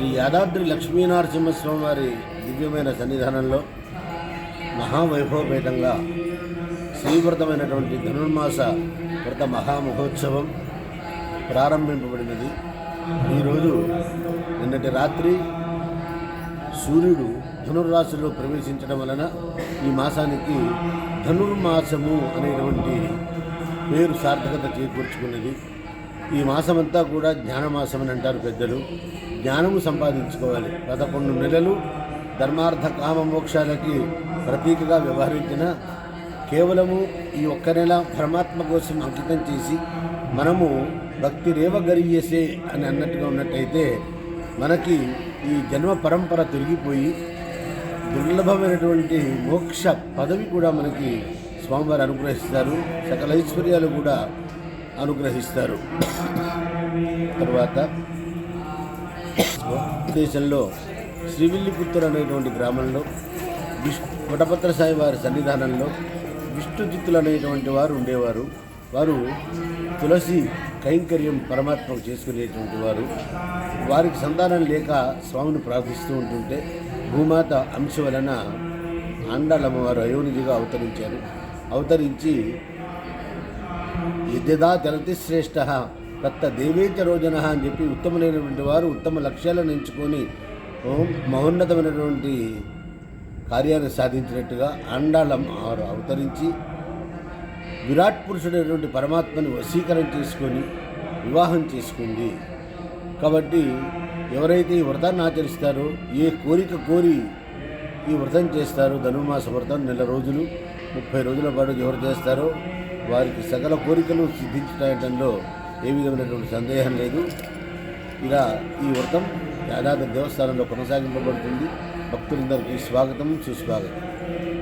శ్రీ యాదాద్రి లక్ష్మీనరసింహస్వామి వారి దివ్యమైన సన్నిధానంలో మహావైభవపేతంగా శ్రీవ్రతమైనటువంటి ధనుర్మాస వ్రత మహామహోత్సవం ప్రారంభింపబడినది. ఈరోజు నిన్నటి రాత్రి సూర్యుడు ధనుర్రాశిలో ప్రవేశించడం వలన ఈ మాసానికి ధనుర్మాసము అనేటువంటి పేరు సార్థకత చేకూర్చుకున్నది. ఈ మాసమంతా కూడా జ్ఞానమాసం అని అంటారు పెద్దలు. జ్ఞానము సంపాదించుకోవాలి. పదకొండు నెలలు ధర్మార్థ కామ మోక్షాలకి ప్రతీకగా వ్యవహరించిన కేవలము ఈ ఒక్క నెల పరమాత్మ కోసం అంకితం చేసి మనము భక్తి రేవ గరియసే అని అన్నట్టుగా ఉన్నట్టయితే మనకి ఈ జన్మ పరంపర తిరిగిపోయి దుర్లభమైనటువంటి మోక్ష పదవి కూడా మనకి స్వామివారు అనుగ్రహిస్తారు. సకల ఐశ్వర్యాలు కూడా అనుగ్రహిస్తారు. తర్వాత దేశంలో శ్రీవిల్లిపుత్తూరు అనేటువంటి గ్రామంలో విష్ వటపత్ర సాయి వారి సన్నిధానంలో విష్ణుజిత్తులు అనేటువంటి వారు ఉండేవారు. వారు తులసి కైంకర్యం పరమాత్మకు చేసుకునేటువంటి వారు. వారికి సంతానం లేక స్వామిని ప్రార్థిస్తూ ఉంటుంటే భూమాత అంశ వలన ఆండాళమ్మవారు అయోనిధిగా అవతరించారు. అవతరించి యద్యదా తలతి శ్రేష్ఠ తత్త దేవేచ రోజన అని చెప్పి ఉత్తమమైనటువంటి వారు ఉత్తమ లక్ష్యాలను ఎంచుకొని మహోన్నతమైనటువంటి కార్యాన్ని సాధించినట్టుగా అండాలం వారు అవతరించి విరాట్ పురుషుడైనటువంటి పరమాత్మని వశీకరణ చేసుకొని వివాహం చేసుకుంది. కాబట్టి ఎవరైతే ఈ వ్రతాన్ని ఆచరిస్తారో ఏ కోరిక కోరి ఈ వ్రతం చేస్తారో ధనుర్మాస వ్రతం నెల రోజులు ముప్పై రోజుల పాటు ఎవరు చేస్తారో వారికి సకల కోరికలు సిద్ధించడంలో ఏ విధమైనటువంటి సందేహం లేదు. ఇలా ఈ వ్రతం యాదాద్రి దేవస్థానంలో కొనసాగింపబడుతుంది. భక్తులందరికీ స్వాగతం సుస్వాగతం.